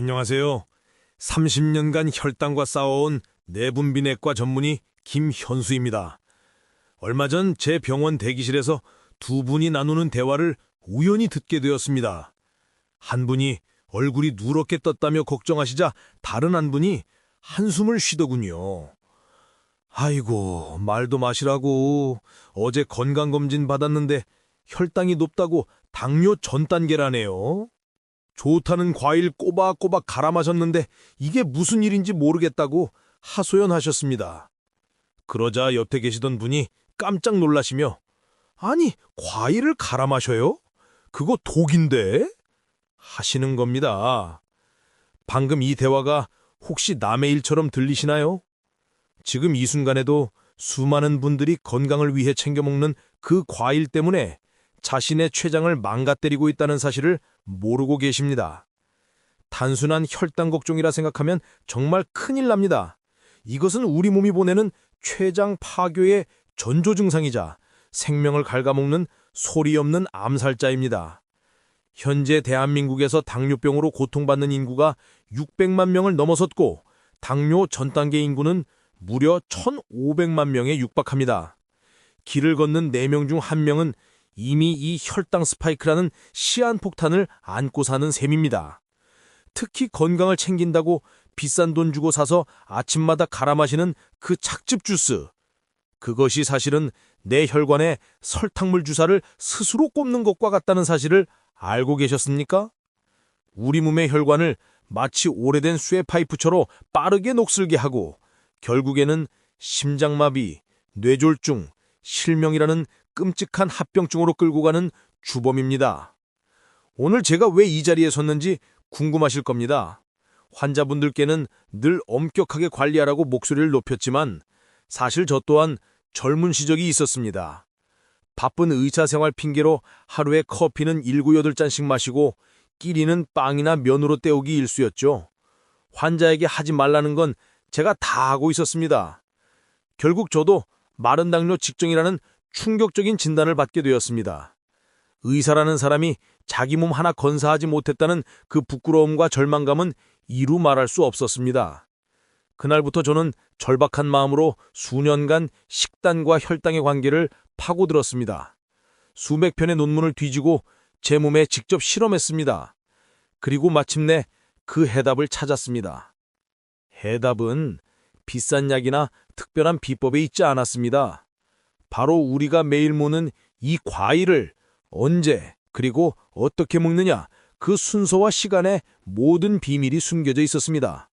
안녕하세요. 30년간 혈당과 싸워온 내분비내과 전문의 김현수입니다. 얼마 전 제 병원 대기실에서 두 분이 나누는 대화를 우연히 듣게 되었습니다. 한 분이 얼굴이 누렇게 떴다며 걱정하시자 다른 한 분이 한숨을 쉬더군요. 아이고, 말도 마시라고. 어제 건강검진 받았는데 혈당이 높다고 당뇨 전 단계라네요. 좋다는 과일 꼬박꼬박 갈아 마셨는데 이게 무슨 일인지 모르겠다고 하소연하셨습니다. 그러자 옆에 계시던 분이 깜짝 놀라시며 아니, 과일을 갈아 마셔요? 그거 독인데? 하시는 겁니다. 방금 이 대화가 혹시 남의 일처럼 들리시나요? 지금 이 순간에도 수많은 분들이 건강을 위해 챙겨 먹는 그 과일 때문에 자신의 췌장을 망가뜨리고 있다는 사실을 모르고 계십니다. 단순한 혈당 걱정이라 생각하면 정말 큰일 납니다. 이것은 우리 몸이 보내는 췌장 파괴의 전조 증상이자 생명을 갉아먹는 소리 없는 암살자입니다. 현재 대한민국에서 당뇨병으로 고통받는 인구가 600만 명을 넘어섰고 당뇨 전 단계 인구는 무려 1,500만 명에 육박합니다. 길을 걷는 4명 중 1명은 이미 이 혈당 스파이크라는 시한폭탄을 안고 사는 셈입니다. 특히 건강을 챙긴다고 비싼 돈 주고 사서 아침마다 갈아 마시는 그 착즙 주스. 그것이 사실은 내 혈관에 설탕물 주사를 스스로 꼽는 것과 같다는 사실을 알고 계셨습니까? 우리 몸의 혈관을 마치 오래된 쇠 파이프처럼 빠르게 녹슬게 하고 결국에는 심장마비, 뇌졸중, 실명이라는 끔찍한 합병증으로 끌고 가는 주범입니다. 오늘 제가 왜 이 자리에 섰는지 궁금하실 겁니다. 환자분들께는 늘 엄격하게 관리하라고 목소리를 높였지만 사실 저 또한 젊은 시적이 있었습니다. 바쁜 의사 생활 핑계로 하루에 커피는 7, 8잔씩 마시고 끼리는 빵이나 면으로 때우기 일쑤였죠. 환자에게 하지 말라는 건 제가 다 하고 있었습니다. 결국 저도 마른 당뇨 직정이라는 충격적인 진단을 받게 되었습니다. 의사라는 사람이 자기 몸 하나 건사하지 못했다는 그 부끄러움과 절망감은 이루 말할 수 없었습니다. 그날부터 저는 절박한 마음으로 수년간 식단과 혈당의 관계를 파고들었습니다. 수백 편의 논문을 뒤지고 제 몸에 직접 실험했습니다. 그리고 마침내 그 해답을 찾았습니다. 해답은 비싼 약이나 특별한 비법에 있지 않았습니다. 바로 우리가 매일 먹는 이 과일을 언제 그리고 어떻게 먹느냐 그 순서와 시간에 모든 비밀이 숨겨져 있었습니다.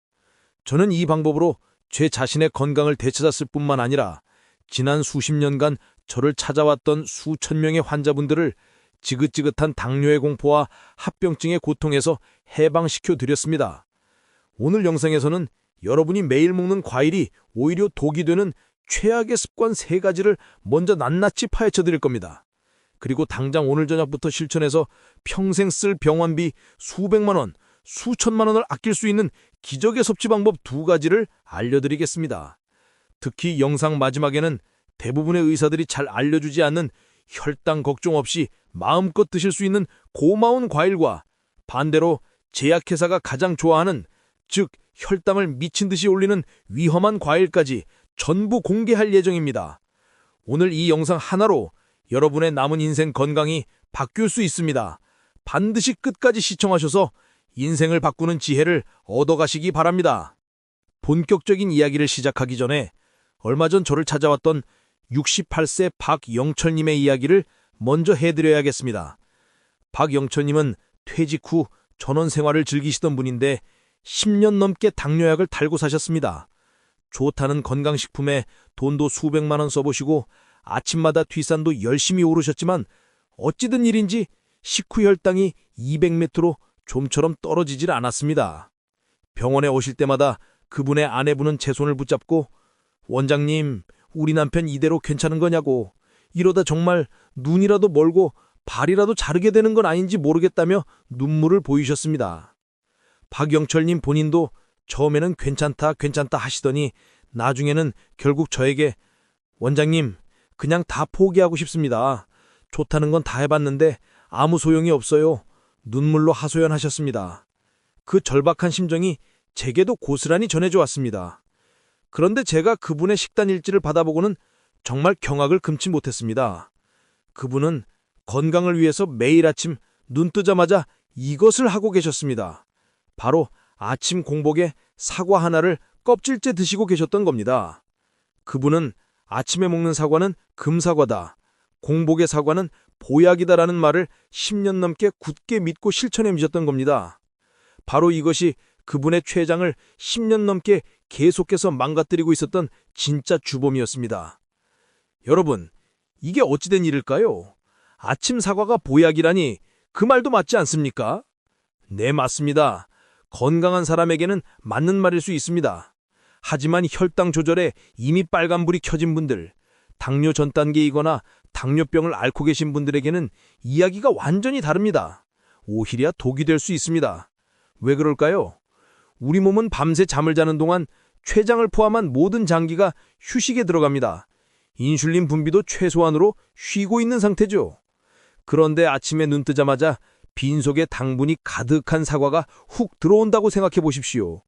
저는 이 방법으로 제 자신의 건강을 되찾았을 뿐만 아니라 지난 수십 년간 저를 찾아왔던 수천 명의 환자분들을 지긋지긋한 당뇨의 공포와 합병증의 고통에서 해방시켜 드렸습니다. 오늘 영상에서는 여러분이 매일 먹는 과일이 오히려 독이 되는 최악의 습관 세 가지를 먼저 낱낱이 파헤쳐 드릴 겁니다. 그리고 당장 오늘 저녁부터 실천해서 평생 쓸 병원비 수백만 원, 수천만 원을 아낄 수 있는 기적의 섭취 방법 두 가지를 알려드리겠습니다. 특히 영상 마지막에는 대부분의 의사들이 잘 알려주지 않는 혈당 걱정 없이 마음껏 드실 수 있는 고마운 과일과 반대로 제약회사가 가장 좋아하는 즉 혈당을 미친 듯이 올리는 위험한 과일까지 전부 공개할 예정입니다. 오늘 이 영상 하나로 여러분의 남은 인생 건강이 바뀔 수 있습니다. 반드시 끝까지 시청하셔서 인생을 바꾸는 지혜를 얻어가시기 바랍니다. 본격적인 이야기를 시작하기 전에 얼마 전 저를 찾아왔던 68세 박영철님의 이야기를 먼저 해드려야겠습니다. 박영철님은 퇴직 후 전원 생활을 즐기시던 분인데 10년 넘게 당뇨약을 달고 사셨습니다. 좋다는 건강식품에 돈도 수백만 원 써보시고 아침마다 뒷산도 열심히 오르셨지만 어찌든 일인지 식후 혈당이 200m로 좀처럼 떨어지질 않았습니다. 병원에 오실 때마다 그분의 아내분은 제 손을 붙잡고 원장님, 우리 남편 이대로 괜찮은 거냐고 이러다 정말 눈이라도 멀고 발이라도 자르게 되는 건 아닌지 모르겠다며 눈물을 보이셨습니다. 박영철님 본인도 처음에는 괜찮다 괜찮다 하시더니 나중에는 결국 저에게 원장님 그냥 다 포기하고 싶습니다. 좋다는 건 다 해봤는데 아무 소용이 없어요. 눈물로 하소연하셨습니다. 그 절박한 심정이 제게도 고스란히 전해져 왔습니다. 그런데 제가 그분의 식단 일지를 받아보고는 정말 경악을 금치 못했습니다. 그분은 건강을 위해서 매일 아침 눈 뜨자마자 이것을 하고 계셨습니다. 바로 아침 공복에 사과 하나를 껍질째 드시고 계셨던 겁니다. 그분은 아침에 먹는 사과는 금사과다. 공복의 사과는 보약이다라는 말을 10년 넘게 굳게 믿고 실천해 미셨던 겁니다. 바로 이것이 그분의 췌장을 10년 넘게 계속해서 망가뜨리고 있었던 진짜 주범이었습니다. 여러분, 이게 어찌된 일일까요? 아침 사과가 보약이라니 그 말도 맞지 않습니까? 네, 맞습니다. 건강한 사람에게는 맞는 말일 수 있습니다. 하지만 혈당 조절에 이미 빨간불이 켜진 분들, 당뇨 전 단계이거나 당뇨병을 앓고 계신 분들에게는 이야기가 완전히 다릅니다. 오히려 독이 될 수 있습니다. 왜 그럴까요? 우리 몸은 밤새 잠을 자는 동안 췌장을 포함한 모든 장기가 휴식에 들어갑니다. 인슐린 분비도 최소한으로 쉬고 있는 상태죠. 그런데 아침에 눈 뜨자마자 빈속에 당분이 가득한 사과가 훅 들어온다고 생각해 보십시오.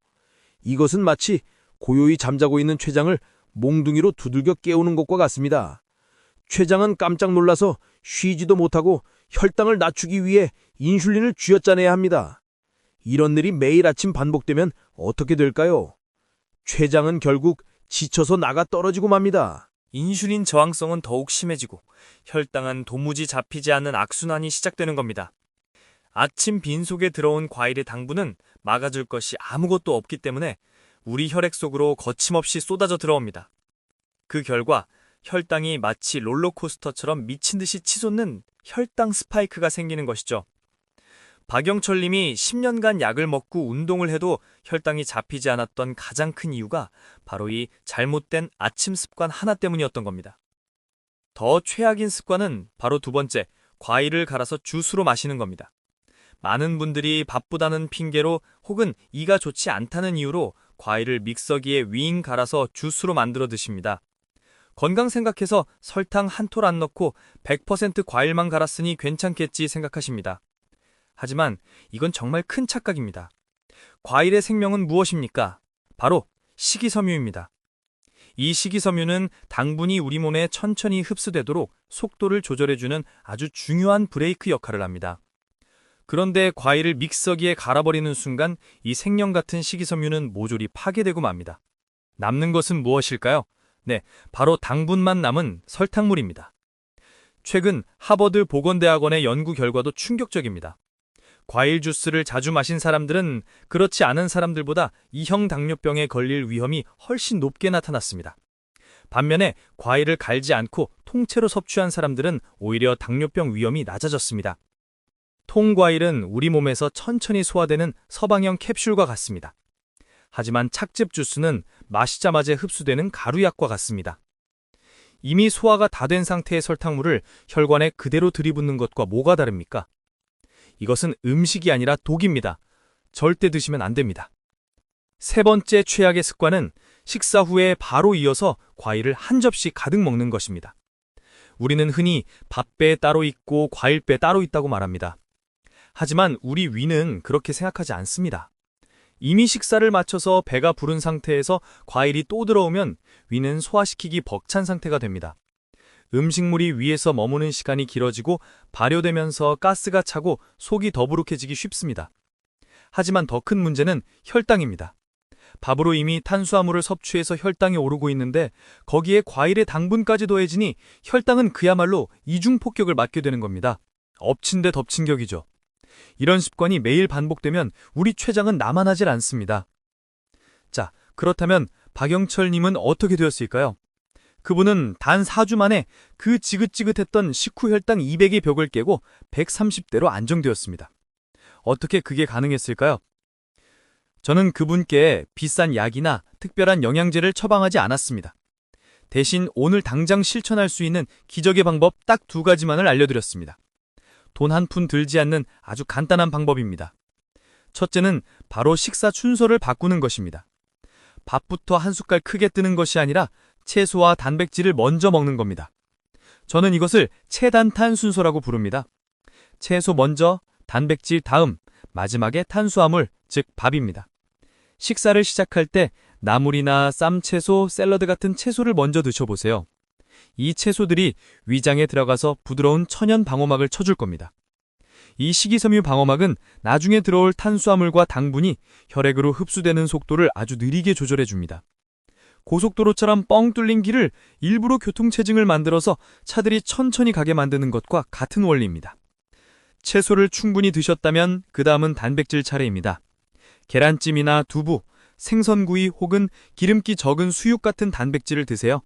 이것은 마치 고요히 잠자고 있는 췌장을 몽둥이로 두들겨 깨우는 것과 같습니다. 췌장은 깜짝 놀라서 쉬지도 못하고 혈당을 낮추기 위해 인슐린을 쥐어짜내야 합니다. 이런 일이 매일 아침 반복되면 어떻게 될까요? 췌장은 결국 지쳐서 나가 떨어지고 맙니다. 인슐린 저항성은 더욱 심해지고 혈당은 도무지 잡히지 않는 악순환이 시작되는 겁니다. 아침 빈속에 들어온 과일의 당분은 막아줄 것이 아무것도 없기 때문에 우리 혈액 속으로 거침없이 쏟아져 들어옵니다. 그 결과 혈당이 마치 롤러코스터처럼 미친 듯이 치솟는 혈당 스파이크가 생기는 것이죠. 박영철 님이 10년간 약을 먹고 운동을 해도 혈당이 잡히지 않았던 가장 큰 이유가 바로 이 잘못된 아침 습관 하나 때문이었던 겁니다. 더 최악인 습관은 바로 두 번째, 과일을 갈아서 주스로 마시는 겁니다. 많은 분들이 바쁘다는 핑계로 혹은 이가 좋지 않다는 이유로 과일을 믹서기에 윙 갈아서 주스로 만들어 드십니다. 건강 생각해서 설탕 한 톨 안 넣고 100% 과일만 갈았으니 괜찮겠지 생각하십니다. 하지만 이건 정말 큰 착각입니다. 과일의 생명은 무엇입니까? 바로 식이섬유입니다. 이 식이섬유는 당분이 우리 몸에 천천히 흡수되도록 속도를 조절해주는 아주 중요한 브레이크 역할을 합니다. 그런데 과일을 믹서기에 갈아버리는 순간 이 생명 같은 식이섬유는 모조리 파괴되고 맙니다. 남는 것은 무엇일까요? 네, 바로 당분만 남은 설탕물입니다. 최근 하버드 보건대학원의 연구 결과도 충격적입니다. 과일 주스를 자주 마신 사람들은 그렇지 않은 사람들보다 이형 당뇨병에 걸릴 위험이 훨씬 높게 나타났습니다. 반면에 과일을 갈지 않고 통째로 섭취한 사람들은 오히려 당뇨병 위험이 낮아졌습니다. 통과일은 우리 몸에서 천천히 소화되는 서방형 캡슐과 같습니다. 하지만 착즙 주스는 마시자마자 흡수되는 가루약과 같습니다. 이미 소화가 다 된 상태의 설탕물을 혈관에 그대로 들이붓는 것과 뭐가 다릅니까? 이것은 음식이 아니라 독입니다. 절대 드시면 안 됩니다. 세 번째 최악의 습관은 식사 후에 바로 이어서 과일을 한 접시 가득 먹는 것입니다. 우리는 흔히 밥배 따로 있고 과일배 따로 있다고 말합니다. 하지만 우리 위는 그렇게 생각하지 않습니다. 이미 식사를 마쳐서 배가 부른 상태에서 과일이 또 들어오면 위는 소화시키기 벅찬 상태가 됩니다. 음식물이 위에서 머무는 시간이 길어지고 발효되면서 가스가 차고 속이 더부룩해지기 쉽습니다. 하지만 더 큰 문제는 혈당입니다. 밥으로 이미 탄수화물을 섭취해서 혈당이 오르고 있는데 거기에 과일의 당분까지 더해지니 혈당은 그야말로 이중폭격을 맞게 되는 겁니다. 엎친 데 덮친 격이죠. 이런 습관이 매일 반복되면 우리 췌장은 남아나질 않습니다. 자, 그렇다면 박영철님은 어떻게 되었을까요? 그분은 단 4주 만에 그 지긋지긋했던 식후 혈당 200의 벽을 깨고 130대로 안정되었습니다. 어떻게 그게 가능했을까요? 저는 그분께 비싼 약이나 특별한 영양제를 처방하지 않았습니다. 대신 오늘 당장 실천할 수 있는 기적의 방법 딱 두 가지만을 알려드렸습니다. 돈 한 푼 들지 않는 아주 간단한 방법입니다. 첫째는 바로 식사 순서를 바꾸는 것입니다. 밥부터 한 숟갈 크게 뜨는 것이 아니라 채소와 단백질을 먼저 먹는 겁니다. 저는 이것을 체단탄 순서라고 부릅니다. 채소 먼저, 단백질 다음, 마지막에 탄수화물, 즉 밥입니다. 식사를 시작할 때 나물이나 쌈 채소, 샐러드 같은 채소를 먼저 드셔보세요. 이 채소들이 위장에 들어가서 부드러운 천연 방어막을 쳐줄 겁니다. 이 식이섬유 방어막은 나중에 들어올 탄수화물과 당분이 혈액으로 흡수되는 속도를 아주 느리게 조절해 줍니다. 고속도로처럼 뻥 뚫린 길을 일부러 교통체증을 만들어서 차들이 천천히 가게 만드는 것과 같은 원리입니다. 채소를 충분히 드셨다면 그 다음은 단백질 차례입니다. 계란찜이나 두부, 생선구이 혹은 기름기 적은 수육 같은 단백질을 드세요.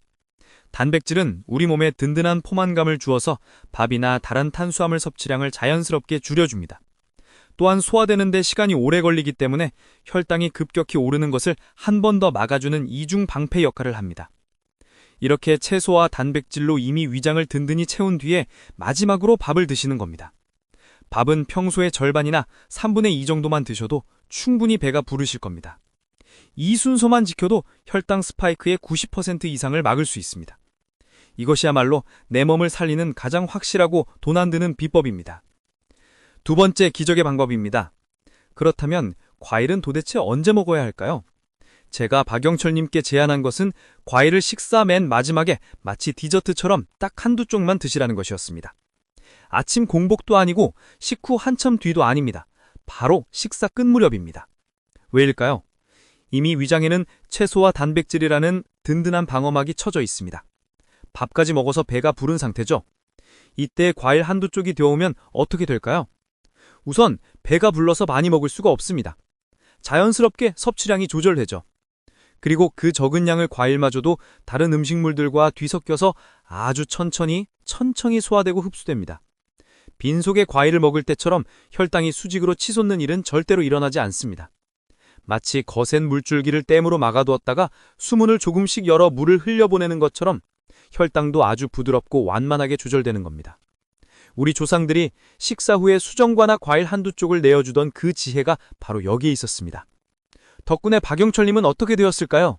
단백질은 우리 몸에 든든한 포만감을 주어서 밥이나 다른 탄수화물 섭취량을 자연스럽게 줄여줍니다. 또한 소화되는 데 시간이 오래 걸리기 때문에 혈당이 급격히 오르는 것을 한 번 더 막아주는 이중 방패 역할을 합니다. 이렇게 채소와 단백질로 이미 위장을 든든히 채운 뒤에 마지막으로 밥을 드시는 겁니다. 밥은 평소의 절반이나 3분의 2 정도만 드셔도 충분히 배가 부르실 겁니다. 이 순서만 지켜도 혈당 스파이크의 90% 이상을 막을 수 있습니다. 이것이야말로 내 몸을 살리는 가장 확실하고 돈 안 드는 비법입니다. 두 번째 기적의 방법입니다. 그렇다면 과일은 도대체 언제 먹어야 할까요? 제가 박영철님께 제안한 것은 과일을 식사 맨 마지막에 마치 디저트처럼 딱 한두 쪽만 드시라는 것이었습니다. 아침 공복도 아니고 식후 한참 뒤도 아닙니다. 바로 식사 끝 무렵입니다. 왜일까요? 이미 위장에는 채소와 단백질이라는 든든한 방어막이 쳐져 있습니다. 밥까지 먹어서 배가 부른 상태죠. 이때 과일 한두 쪽이 되어오면 어떻게 될까요? 우선 배가 불러서 많이 먹을 수가 없습니다. 자연스럽게 섭취량이 조절되죠. 그리고 그 적은 양의 과일마저도 다른 음식물들과 뒤섞여서 아주 천천히 천천히 소화되고 흡수됩니다. 빈속에 과일을 먹을 때처럼 혈당이 수직으로 치솟는 일은 절대로 일어나지 않습니다. 마치 거센 물줄기를 댐으로 막아두었다가 수문을 조금씩 열어 물을 흘려보내는 것처럼 혈당도 아주 부드럽고 완만하게 조절되는 겁니다. 우리 조상들이 식사 후에 수정과나 과일 한두 쪽을 내어주던 그 지혜가 바로 여기에 있었습니다. 덕분에 박영철님은 어떻게 되었을까요?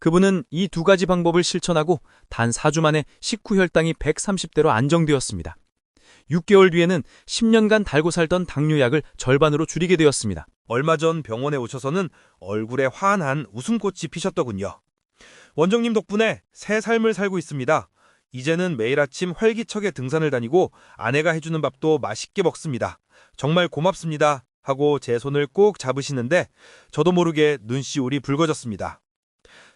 그분은 이 두 가지 방법을 실천하고 단 4주 만에 식후 혈당이 130대로 안정되었습니다. 6개월 뒤에는 10년간 달고 살던 당뇨약을 절반으로 줄이게 되었습니다. 얼마 전 병원에 오셔서는 얼굴에 환한 웃음꽃이 피셨더군요. 원정님 덕분에 새 삶을 살고 있습니다. 이제는 매일 아침 활기차게 등산을 다니고 아내가 해주는 밥도 맛있게 먹습니다. 정말 고맙습니다. 하고 제 손을 꼭 잡으시는데 저도 모르게 눈시울이 붉어졌습니다.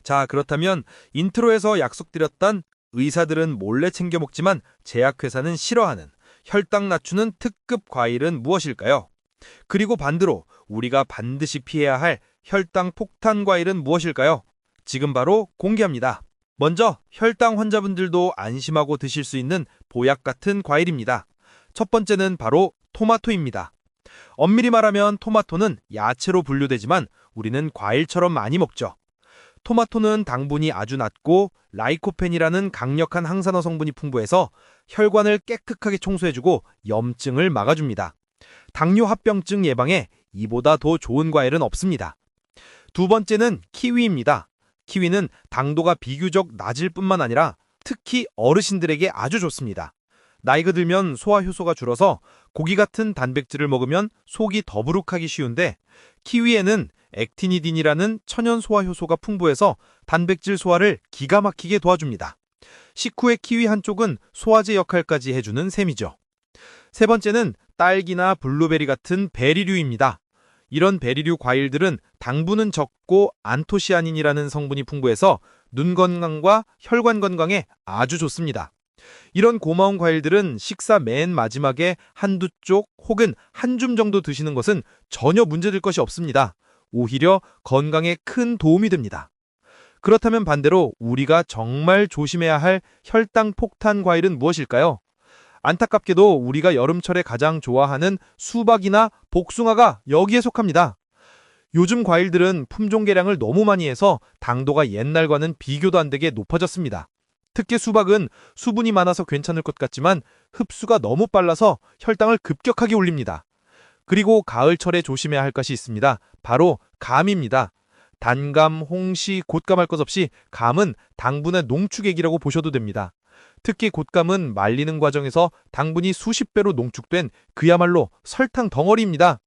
자, 그렇다면 인트로에서 약속드렸던 의사들은 몰래 챙겨 먹지만 제약회사는 싫어하는 혈당 낮추는 특급 과일은 무엇일까요? 그리고 반대로 우리가 반드시 피해야 할 혈당 폭탄 과일은 무엇일까요? 지금 바로 공개합니다. 먼저 혈당 환자분들도 안심하고 드실 수 있는 보약 같은 과일입니다. 첫 번째는 바로 토마토입니다. 엄밀히 말하면 토마토는 야채로 분류되지만 우리는 과일처럼 많이 먹죠. 토마토는 당분이 아주 낮고 라이코펜이라는 강력한 항산화 성분이 풍부해서 혈관을 깨끗하게 청소해주고 염증을 막아줍니다. 당뇨 합병증 예방에 이보다 더 좋은 과일은 없습니다. 두 번째는 키위입니다. 키위는 당도가 비교적 낮을 뿐만 아니라 특히 어르신들에게 아주 좋습니다. 나이가 들면 소화 효소가 줄어서 고기 같은 단백질을 먹으면 속이 더부룩하기 쉬운데 키위에는 액티니딘이라는 천연 소화 효소가 풍부해서 단백질 소화를 기가 막히게 도와줍니다. 식후의 키위 한쪽은 소화제 역할까지 해주는 셈이죠. 세 번째는 딸기나 블루베리 같은 베리류입니다. 이런 베리류 과일들은 당분은 적고 안토시아닌이라는 성분이 풍부해서 눈 건강과 혈관 건강에 아주 좋습니다. 이런 고마운 과일들은 식사 맨 마지막에 한두 쪽 혹은 한 줌 정도 드시는 것은 전혀 문제될 것이 없습니다. 오히려 건강에 큰 도움이 됩니다. 그렇다면 반대로 우리가 정말 조심해야 할 혈당 폭탄 과일은 무엇일까요? 안타깝게도 우리가 여름철에 가장 좋아하는 수박이나 복숭아가 여기에 속합니다. 요즘 과일들은 품종 개량을 너무 많이 해서 당도가 옛날과는 비교도 안 되게 높아졌습니다. 특히 수박은 수분이 많아서 괜찮을 것 같지만 흡수가 너무 빨라서 혈당을 급격하게 올립니다. 그리고 가을철에 조심해야 할 것이 있습니다. 바로 감입니다. 단감, 홍시, 곶감 할 것 없이 감은 당분의 농축액이라고 보셔도 됩니다. 특히 곶감은 말리는 과정에서 당분이 수십 배로 농축된 그야말로 설탕 덩어리입니다.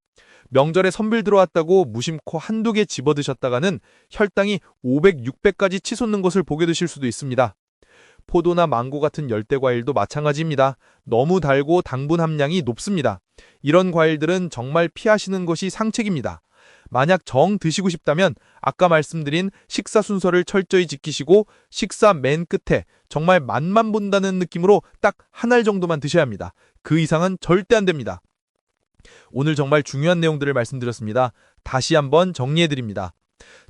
명절에 선bil 들어왔다고 무심코 한두 개 집어드셨다가는 혈당이 500, 600까지 치솟는 것을 보게 되실 수도 있습니다. 포도나 망고 같은 열대 과일도 마찬가지입니다. 너무 달고 당분 함량이 높습니다. 이런 과일들은 정말 피하시는 것이 상책입니다. 만약 정 드시고 싶다면 아까 말씀드린 식사 순서를 철저히 지키시고 식사 맨 끝에 정말 맛만 본다는 느낌으로 딱 한 알 정도만 드셔야 합니다. 그 이상은 절대 안 됩니다. 오늘 정말 중요한 내용들을 말씀드렸습니다. 다시 한번 정리해 드립니다.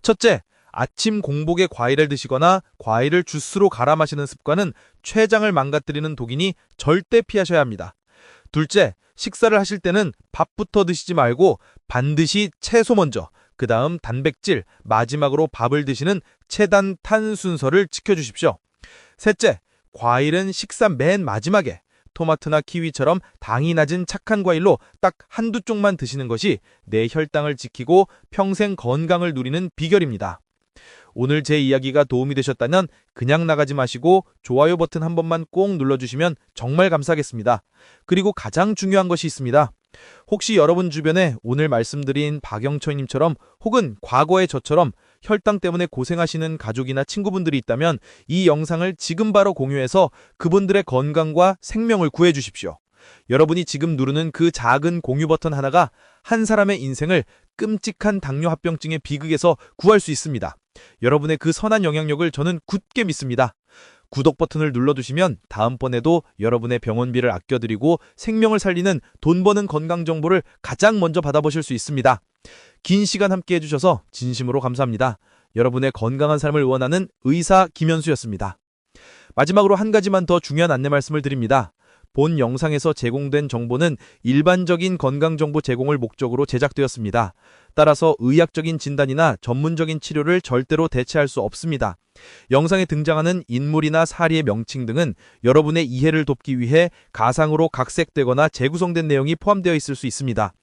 첫째, 아침 공복에 과일을 드시거나 과일을 주스로 갈아 마시는 습관은 췌장을 망가뜨리는 독이니 절대 피하셔야 합니다. 둘째, 식사를 하실 때는 밥부터 드시지 말고 반드시 채소 먼저, 그 다음 단백질, 마지막으로 밥을 드시는 체단 탄 순서를 지켜주십시오. 셋째, 과일은 식사 맨 마지막에 토마토나 키위처럼 당이 낮은 착한 과일로 딱 한두 쪽만 드시는 것이 내 혈당을 지키고 평생 건강을 누리는 비결입니다. 오늘 제 이야기가 도움이 되셨다면 그냥 나가지 마시고 좋아요 버튼 한 번만 꼭 눌러주시면 정말 감사하겠습니다. 그리고 가장 중요한 것이 있습니다. 혹시 여러분 주변에 오늘 말씀드린 박영철님처럼 혹은 과거의 저처럼 혈당 때문에 고생하시는 가족이나 친구분들이 있다면 이 영상을 지금 바로 공유해서 그분들의 건강과 생명을 구해 주십시오. 여러분이 지금 누르는 그 작은 공유 버튼 하나가 한 사람의 인생을 끔찍한 당뇨 합병증의 비극에서 구할 수 있습니다. 여러분의 그 선한 영향력을 저는 굳게 믿습니다. 구독 버튼을 눌러두시면 다음번에도 여러분의 병원비를 아껴드리고 생명을 살리는 돈 버는 건강 정보를 가장 먼저 받아보실 수 있습니다. 긴 시간 함께 해주셔서 진심으로 감사합니다. 여러분의 건강한 삶을 원하는 의사 김현수였습니다. 마지막으로 한 가지만 더 중요한 안내 말씀을 드립니다. 본 영상에서 제공된 정보는 일반적인 건강정보 제공을 목적으로 제작되었습니다. 따라서 의학적인 진단이나 전문적인 치료를 절대로 대체할 수 없습니다. 영상에 등장하는 인물이나 사리의 명칭 등은 여러분의 이해를 돕기 위해 가상으로 각색되거나 재구성된 내용이 포함되어 있을 수 있습니다.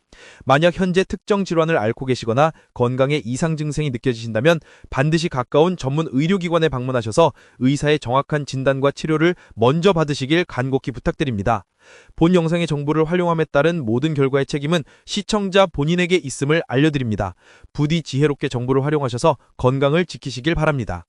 만약 현재 특정 질환을 앓고 계시거나 건강에 이상 증상이 느껴지신다면 반드시 가까운 전문 의료기관에 방문하셔서 의사의 정확한 진단과 치료를 먼저 받으시길 간곡히 부탁드립니다. 본 영상의 정보를 활용함에 따른 모든 결과의 책임은 시청자 본인에게 있음을 알려드립니다. 부디 지혜롭게 정보를 활용하셔서 건강을 지키시길 바랍니다.